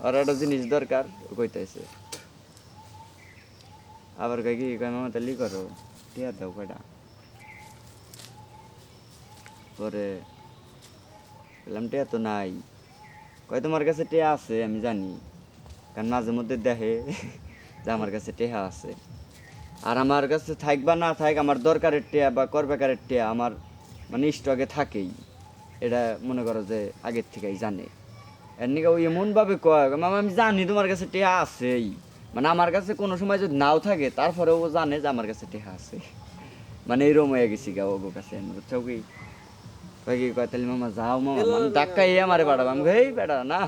আর একটা জিনিস দরকার কইতেছে আবার কি তাহলে করো, টিয়া দাও কয়টা। পরে বললাম, টিয়া তো নাই। কয়, তোমার কাছে টিয়া আছে, আমি জানি। কারণ মাঝে মধ্যে দেখে যে আমার কাছে টেহা আছে। আর আমার কাছে থাক বা না থাক, আমার দরকারের টেয়া বা করবেকারের টেয়া আমার মানে স্টকে থাকেই। এটা মনে করো যে আগের থেকেই জানে। এর নিকে ওই এমনভাবে কয় মামা আমি জানি তোমার কাছে টেহা আছেই। মানে আমার কাছে কোনো সময় যদি নাও থাকে তারপরেও ও জানে যে আমার কাছে টেহা আছে। মানে এইরকম হয়ে গেছি গা ওগো কাছে। বুঝছ কি? কয় কি কয় তাহলে মামা যাও মামা আমি ধাক্কাই আমারে পাঠাবো। আমি এই বেটা না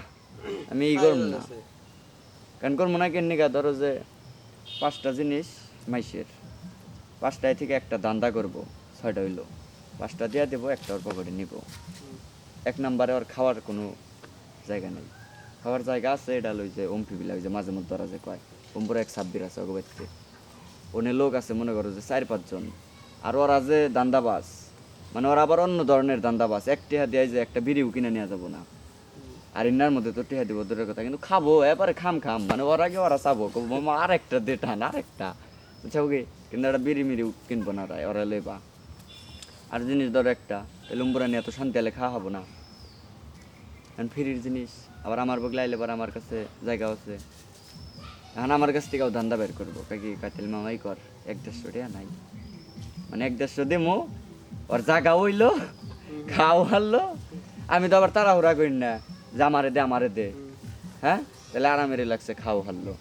আমি এই করব না। কারণ করব না কেন নিকা ধরো যে পাঁচটা জিনিস মাইসের। পাঁচটায় থেকে একটা দান্দা করব ছয়টা হইল। পাঁচটা দিয়ে দেবো, একটা ওর পকেটে নিব। এক নম্বরে ওর খাওয়ার কোনো জায়গা নেই। খাওয়ার জায়গা আছে, এটা লই যে ওমপি বিলাক যে মাঝে মধ্যে ওরা যে কয়, ওমপুরে এক সাব্বির আছে অগবাইতে ওনে লোক আছে, মনে করো যে চার পাঁচজন আর ওরা যে দান্দাবাস মানে ওরা আবার অন্য ধরনের দান্দাবাস এক টিহা দিয়ে যে একটা বিড়িও কিনে নেওয়া যাব না। আর ইন্নার মধ্যে তো টিহা দিব, দূরের কথা। কিন্তু খাব, এবারে খাম খাম। মানে ওরা আগে ওরা চাবো আর একটা দে টান আর একটা বুঝছ কি? কিন্তু একটা বিড়ি মিড়ি কিনবো না ওরা লেবা আর জিনিস ধরো একটা লুম্বুরা নিয়ে তো শান্তি হলে খাওয়া হব না। এখন ফ্রির জিনিস, আবার আমার বগলে আইলে পর আমার কাছে জায়গা আছে। এখন আমার কাছ থেকেও ধান্দা বের করব। কাকি কাতিল মামাই কর, এক দেড়শো টাকা নাই। মানে এক দেড়শো দেমো, ওর জায়গা হইল খাও হারলো আমি তো আবার তাড়াহুড়া করি না, যে আমারে দে আমারে দে। হ্যাঁ? তাহলে আরামেরই লাগছে খাও হারলো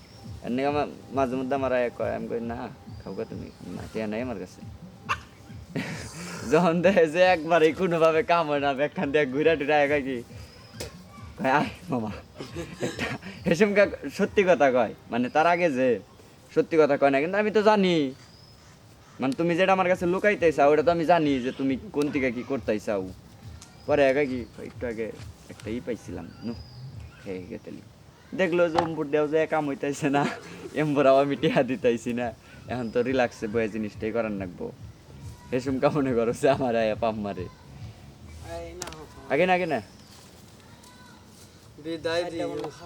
এমনি আমার মাঝে মধ্যে আমার কয়, আমি কই, না, খাও তুমি, না, টিয়া নাই আমার কাছে। যখন দেখে যে একবারে কোনোভাবে কাম হয় না, একখান দিয়ে ঘুরা টুরা একা কি? মামা। একটা হেসম কা সত্যি কথা কয় মানে তার আগে যে সত্যি কথা কয় না, কিন্তু আমি তো জানি। মানে তুমি যেটা আমার কাছে লুকাইতে চাও, ওটা তো আমি জানি যে তুমি কোন থেকে কি করতে চাও। পরে একা কি একটু আগে একটা ই পাইছিলাম, নু খেয়ে গেতেলি দেখল যে অম্বুর দেও যে কাম হইতাইছে না, এম্বরাও আমি টিহা দিতাইছি না। এখন তো রিল্যাক্সে বয়ে জিনিসটাই করার লাগবো হেসুম কামনে করো যে আমার আয়া পাম মারে। আগে না আগে না। বিদায়